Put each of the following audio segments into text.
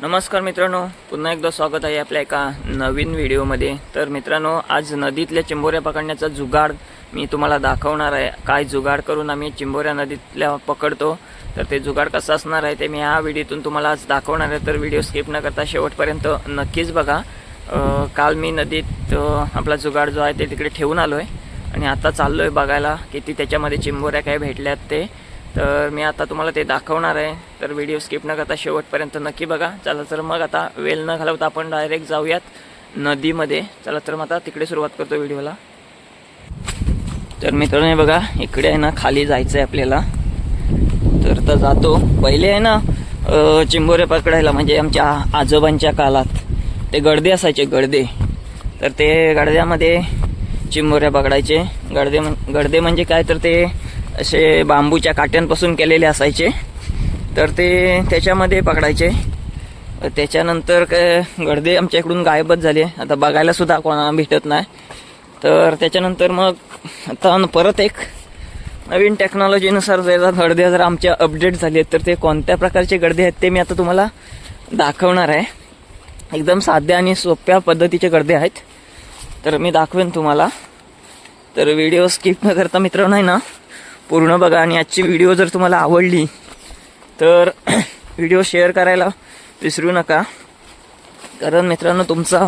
नमस्कार मित्रांनो पुन्हा एकदा स्वागत आहे आपल्या एका नवीन व्हिडिओमध्ये. तर मित्रांनो आज नदीतल्या चिंबोऱ्या पकडण्याचा जुगाड मी तुम्हाला दाखवणार आहे. काय जुगाड करून आम्ही चिंबोऱ्या नदीतल्या पकडतो तर ते जुगाड कसं असणार आहे ते मी ह्या व्हिडिओतून तुम्हाला आज दाखवणार आहे. तर व्हिडिओ स्किप न करता शेवटपर्यंत नक्कीच बघा. काल मी नदीत आपला जुगाड जो आहे ते तिकडे ठेवून आलो आहे आणि आता चाललो आहे बघायला किती त्याच्यामध्ये चिंबोऱ्या काय भेटल्यात ते. तर मी आता तुम्हाला ते दाखवणार आहे. तर व्हिडिओ स्किप न करता शेवटपर्यंत नक्की बघा. चला तर मग आता वेल न घालवता आपण डायरेक्ट जाऊयात नदीमध्ये. चला तर मग आता तिकडे सुरुवात करतो व्हिडिओला तर मित्रांनो बघा इकडे आहे ना खाली जायचं आहे आपल्याला. तर तर जातो. पहिले आहे ना चिंबोरे पकडायला म्हणजे आमच्या आजोबांच्या कालात ते गडदे असायचे गडदे. तर ते गडद्यामध्ये चिंबोऱ्या पकडायचे. गडदे गडदे म्हणजे काय? तर ते असे बांबूच्या काट्यांपासून केलेले असायचे. तर ते त्याच्यामध्ये पकडायचे. त्याच्यानंतर काय गडदे आमच्या इकडून गायबच झाले. आता बघायला सुद्धा कोणाला भेटत नाही. तर त्याच्यानंतर मग आता परत एक नवीन टेक्नॉलॉजीनुसार जर गडदे जर आमच्या अपडेट झाले तर ते कोणत्या प्रकारचे गडदे आहेत ते मी आता तुम्हाला दाखवणार आहे. एकदम साध्या आणि सोप्या पद्धतीचे गडदे आहेत. तर मी दाखवेन तुम्हाला. तर व्हिडिओ स्किप न करता नाही आहे ना पूर्ण बघा आणि आजची व्हिडिओ जर तुम्हाला आवडली तर व्हिडिओ शेअर करायला विसरू नका. कारण मित्रांनो तुमचा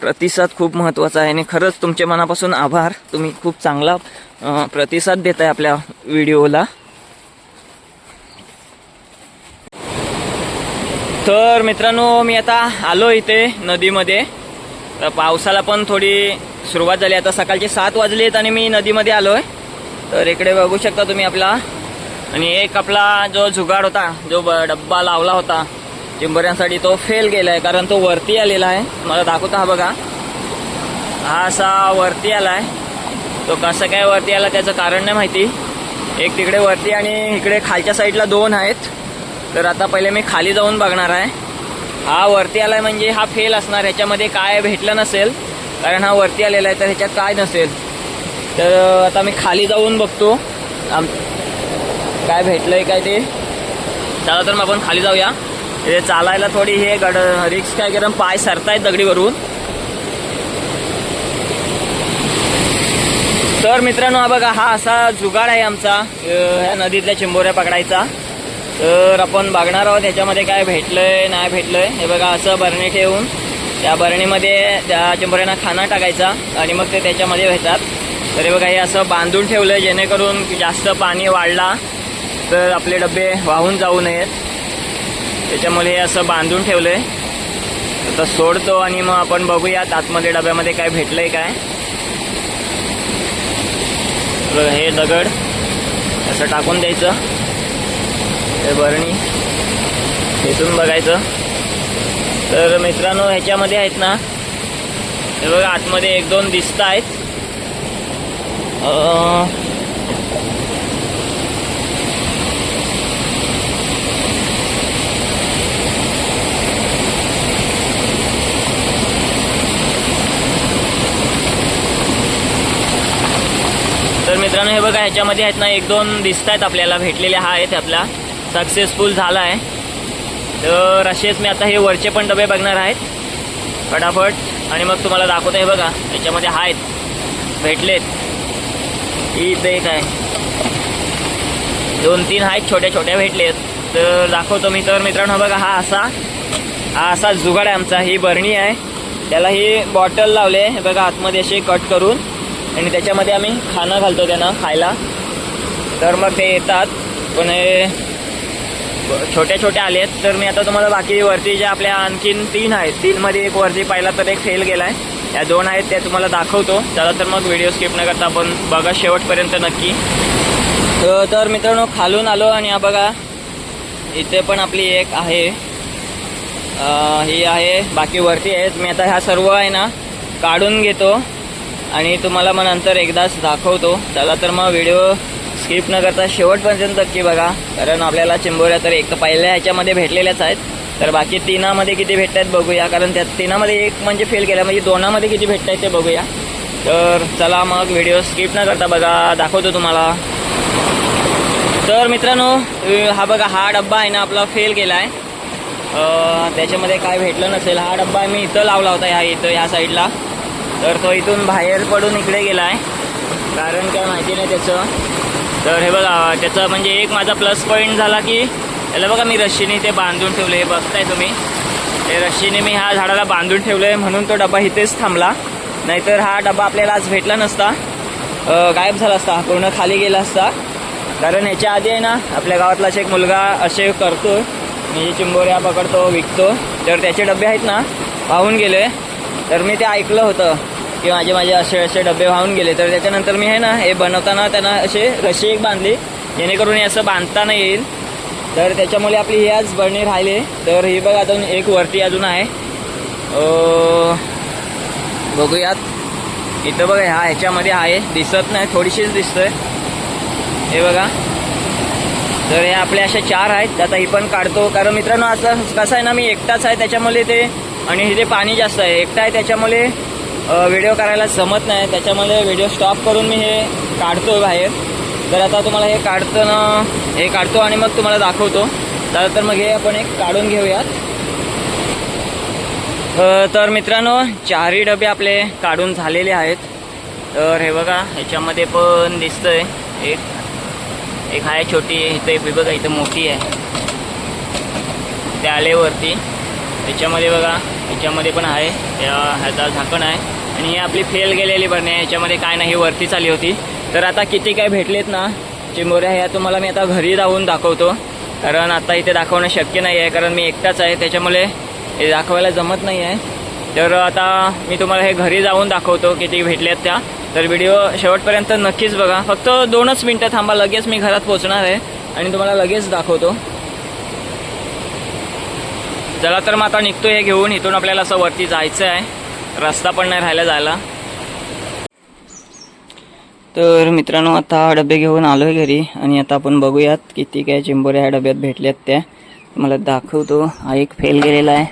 प्रतिसाद खूप महत्त्वाचा आहे आणि खरंच तुमच्या मनापासून आभार. तुम्ही खूप चांगला प्रतिसाद देताय आपल्या व्हिडिओला तर मित्रांनो मी आता आलो इथे नदीमध्ये. तर पावसाला पण थोडी सुरुवात झाली. आता सकाळचे सात वाजले आहेत आणि मी नदीमध्ये आलो आहे तर इकडे बघू शकता तुम्ही आपला. आणि एक आपला जो जुगाड होता जो ब- डब्बा लावला होता चिंबऱ्यांसाठी तो फेल गेला आहे कारण तो वरती आलेला आहे. मला दाखवता हा बघा. हा असा वरती आला आहे तो कसं काय वरती आला त्याचं कारण नाही माहिती. एक तिकडे वरती आणि इकडे खालच्या साईडला दोन आहेत. तर आता पहिले मी खाली जाऊन बघणार आहे. हा वरती आलाय म्हणजे हा फेल असणार. ह्याच्यामध्ये काय भेटलं नसेल. कारण हा वरती आलेला आहे तर ह्याच्यात काय नसेल? तर आता मी खाली जाऊन बघतो. आम काय भेटलंय काय ते? चला तर मग आपण खाली जाऊया. हे चालायला थोडी हे गड रिक्स काय कारण पाय सरतायत दगडीवरून. तर मित्रांनो हा बघा हा असा जुगाड आहे आमचा ह्या नदीतल्या चिंबोऱ्या पकडायचा. तर आपण बघणार आहोत ह्याच्यामध्ये काय भेटलंय नाही भेटलंय. हे बघा असं बरणी ठेवून त्या बरणीमध्ये त्या चिंबोऱ्यांना खाना टाकायचा आणि मग ते त्याच्यामध्ये भेटतात. तर हे बघा हे असं बांधून ठेवलं जेणेकरून जास्त पाणी वाढला तर आपले डबे वाहून जाऊ नयेत. त्याच्यामुळे हे असं बांधून ठेवलंय. आता सोडतो आणि मग आपण बघूयात आतमध्ये डब्यामध्ये काय भेटलंय काय. बघा हे दगड असं टाकून द्यायचं. हे बरणी इथून बघायचं. तर मित्रांनो ह्याच्यामध्ये आहेत ना हे बघा आतमध्ये एक दोन दिसत आहेत तर मित्रांनो हे बघा ह्याच्यामध्ये आहेत ना एक दोन दिसत आहेत आपल्याला भेटलेले हा आहेत आपला. सक्सेसफुल झाला आहे तर असेच मी आता हे वरचे पण डबे बघणार आहेत. फटाफट. आणि मग तुम्हाला दाखवतो हे बघा याच्यामध्ये आहेत. भेटलेत. इथे एक आहे. दोन तीन आहेत छोट्या छोट्या भेटलेत. तर दाखवतो मी. तर मित्रांनो बघा हा असा हा असा जुगाड आहे आमचा. ही बरणी आहे. त्याला ही बॉटल लावले. बघा आतमध्ये असे कट करून. आणि त्याच्यामध्ये आम्ही खाणं घालतो त्यांना खायला. तर मग ते येतात. पण हे छोट्या छोट्या आले आहेत तर मी आता तुम्हाला बाकी वरती ज्या आपल्या आणखीन तीन आहेत. तीनमध्ये एक वरती पाहिला तर एक फेल गेला आहे या दोन आहेत त्या तुम्हाला दाखवतो. चला तर मग व्हिडिओ स्किप न करता आपण बघा शेवटपर्यंत नक्की. तर- तर मित्रांनो खालून आलो आणि हा बघा इथे पण आपली एक आहे. ही आहे बाकी वरती आहेत. मी आता ह्या सर्व आहे ना काढून घेतो. आणि तुम्हाला मग नंतर एकदाच दाखवतो. चला तर मग व्हिडिओ स्किप न करता शेवटपर्यंत नक्की बघा. कारण आपल्याला चिंबोऱ्या तर एक पहिल्या ह्याच्यामध्ये भेटलेल्याच आहेत. तर बाकी तिनामध्ये किती भेटत आहेत बघूया कारण त्या तिनामध्ये एक म्हणजे फेल केला म्हणजे दोनामध्ये किती भेटत आहेत ते बघूया. तर चला मग व्हिडिओ स्किप न करता बघा दाखवतो तुम्हाला. तर मित्रांनो हा बघा हा डब्बा आहे ना आपला फेल गेला आहे त्याच्यामध्ये काय भेटलं नसेल हा डब्बा मी इथं लावला होता ह्या इथं ह्या साईडला तर तो इथून बाहेर पडून इकडे गेला आहे कारण काय माहिती नाही त्याचं. तर हे बघा त्याचं म्हणजे एक माझा प्लस पॉईंट झाला की याला बघा मी रश्शीने ते बांधून ठेवलं हे बघताय तुम्ही? ते रश्शीने मी ह्या झाडाला बांधून ठेवलं आहे म्हणून तो डबा इथेच थांबला. नाहीतर हा डबा आपल्याला आज भेटला नसता. गायब झाला असता. पूर्ण खाली गेला असता. कारण याच्या आधी आहे ना आपल्या गावातलाच एक मुलगा असे करतो. म्हणजे चिंबोऱ्या पकडतो विकतो. तर त्याचे डबे आहेत ना वाहून गेले. तर मी ते ऐकलं होतं की माझे माझे असे असे डबे वाहून गेले. तर त्याच्यानंतर मी आहे ना हे बनवताना त्यांना असे रशी एक बांधली. जेणेकरून हे असं बांधता नाही येईल. तर त्याच्यामुळे आपली ही आज बरणी राहिले. तर ही बघ अजून एक वरती अजून आहे. बघूयात. इथं बघा ह्या ह्याच्यामध्ये आहे. दिसत नाही थोडीशीच दिसतंय. हे बघा. तर हे आपले असे चार आहेत. आता ही पण काढतो. कारण मित्रांनो असं कसं आहे ना मी एकटाच आहे त्याच्यामुळे ते आणि हे जे पाणी जास्त आहे एकटा आहे त्याच्यामुळे व्हिडिओ करायला जमत नाही. त्याच्यामुळे व्हिडिओ स्टॉप करून मी हे काढतो बाहेर. तर आता तुम्हाला हे काढताना हे काढतो आणि मग तुम्हाला दाखवतो. तर तर मग हे आपण एक काढून घेऊयात. तर मित्रांनो चारही डबे आपले काढून झालेले आहेत. तर हे बघा ह्याच्यामध्ये पण दिसतंय. एक एक आहे छोटी इथं एक बघा इथं मोठी आहे. ते आले वरती बघा ह्याच्यामध्ये पण आहे. ह्याचा झाकण आहे. आणि ही आपली फेल गेलेली बरणे ह्याच्यामध्ये काय नाही ही वरतीच आली होती. तर आता किती काय भेटलेत ना चिमोऱ्या ह्या तुम्हाला मी आता घरी जाऊन दाखवतो. कारण आता इथे दाखवणं शक्य नाही आहे कारण मी एकटाच आहे त्याच्यामुळे हे दाखवायला जमत नाही आहे तर आता मी तुम्हाला हे घरी जाऊन दाखवतो किती भेटल्यात त्या. तर व्हिडिओ शेवटपर्यंत नक्कीच बघा. फक्त दोनच मिनटं थांबा लगेच मी घरात पोहोचणार आहे आणि तुम्हाला लगेच दाखवतो. चला तर मग आता निघतो हे घेऊन. इथून आपल्याला असं वरती जायचं आहे रस्ता पण नाही राहायला जायला. तर मित्रांनो आता डबे घेऊन आलो आहे घरी आणि आता आपण बघूयात किती काय चिंबोऱ्या ह्या डब्यात भेटल्यात त्या. मला दाखवतो. हा एक फेल गेलेला आहे.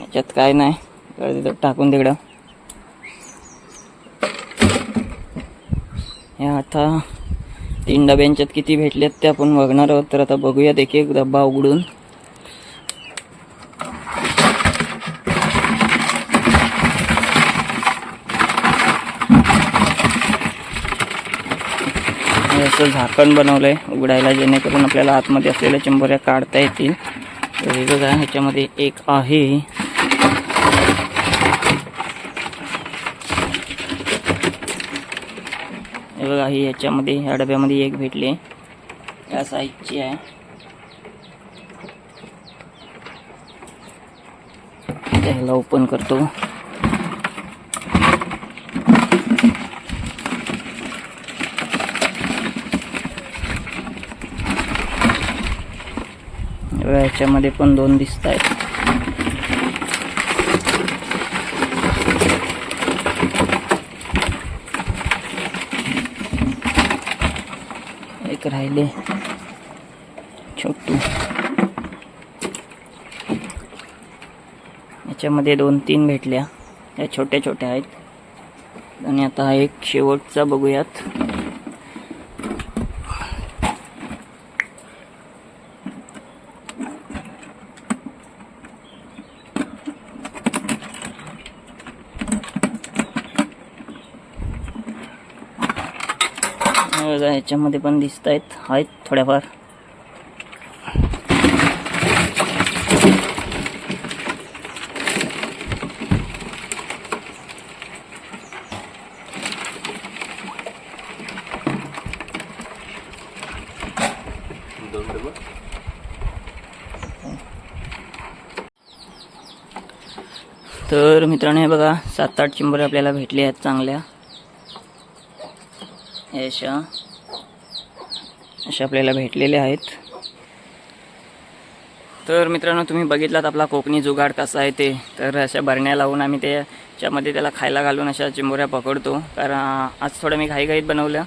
याच्यात काय नाही. तर टाकून तिकडं ह्या आता तीन डब्यांच्यात किती भेटल्यात ते आपण बघणार आहोत. तर आता बघूयात एक एक डब्बा उघडून हे असं झाकण बनवलं आहे उघडायला जेणेकरून आपल्याला आतमध्ये असलेल्या चिंबोऱ्या काढता येतील. तर हे बघा ह्याच्यामध्ये एक आहे. हे बघा ही ह्याच्यामध्ये ह्या डब्यामध्ये एक भेटली या साईजची आहे. त्याला ओपन करतो हे बघा, ह्याच्यामध्ये पण दोन दिसत आहेत. एक राहिले. छोटू. याच्यामध्ये दोन तीन भेटल्या. या छोट्या छोट्या आहेत. आणि आता हा एक शेवटचा बघूयात. हे बघा, ह्याच्यामध्ये पण दिसत आहेत आहेत थोड्याफार. तर मित्रांनो हे बघा सात आठ चिंबोरे आपल्याला भेटले आहेत चांगल्या. हे अशा अशा आपल्याला भेटलेल्या आहेत. तर मित्रांनो तुम्ही बघितलात आपला कोकणी जुगाड कसा आहे ते. तर अशा बरण्या लावून आम्ही त्याच्यामध्ये त्याला खायला घालून अशा चिंबोऱ्या पकडतो. कारण आज थोडं मी घाईघाईत बनवलं.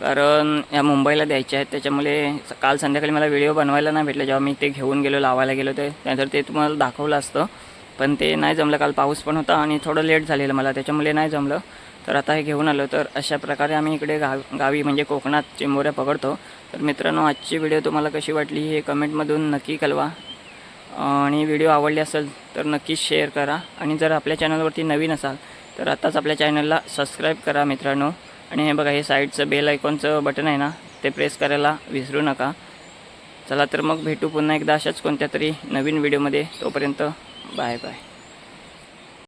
कारण या मुंबईला द्यायच्या आहेत. त्याच्यामुळे काल संध्याकाळी मला व्हिडिओ बनवायला नाही भेटला. जेव्हा मी ते घेऊन गेलो लावायला गेलो ते त्यानंतर ते तुम्हाला दाखवलं असतं. पण ते नाही जमलं. काल पाऊस पण होता आणि थोडं लेट झालेलं मला. त्याच्यामुळे नाही जमलं. तर आता हे घेऊन आलो तर अशा प्रकारे आम्ही इकडे गाव गावी म्हणजे कोकणात चिंबोऱ्या पकडतो. तर मित्रांनो आजची व्हिडिओ तुम्हाला कशी वाटली हे कमेंटमधून नक्की कळवा. आणि व्हिडिओ आवडले असेल तर नक्कीच शेअर करा. आणि जर आपल्या चॅनलवरती नवीन असाल तर आत्ताच आपल्या चॅनलला सबस्क्राईब करा मित्रांनो. आणि हे बघा हे साईडचं बेल आयकॉनचं बटन आहे ना ते प्रेस करायला विसरू नका. चला तर मग भेटू पुन्हा एकदा अशाच कोणत्या तरी नवीन व्हिडिओमध्ये. तोपर्यंत बाय बाय.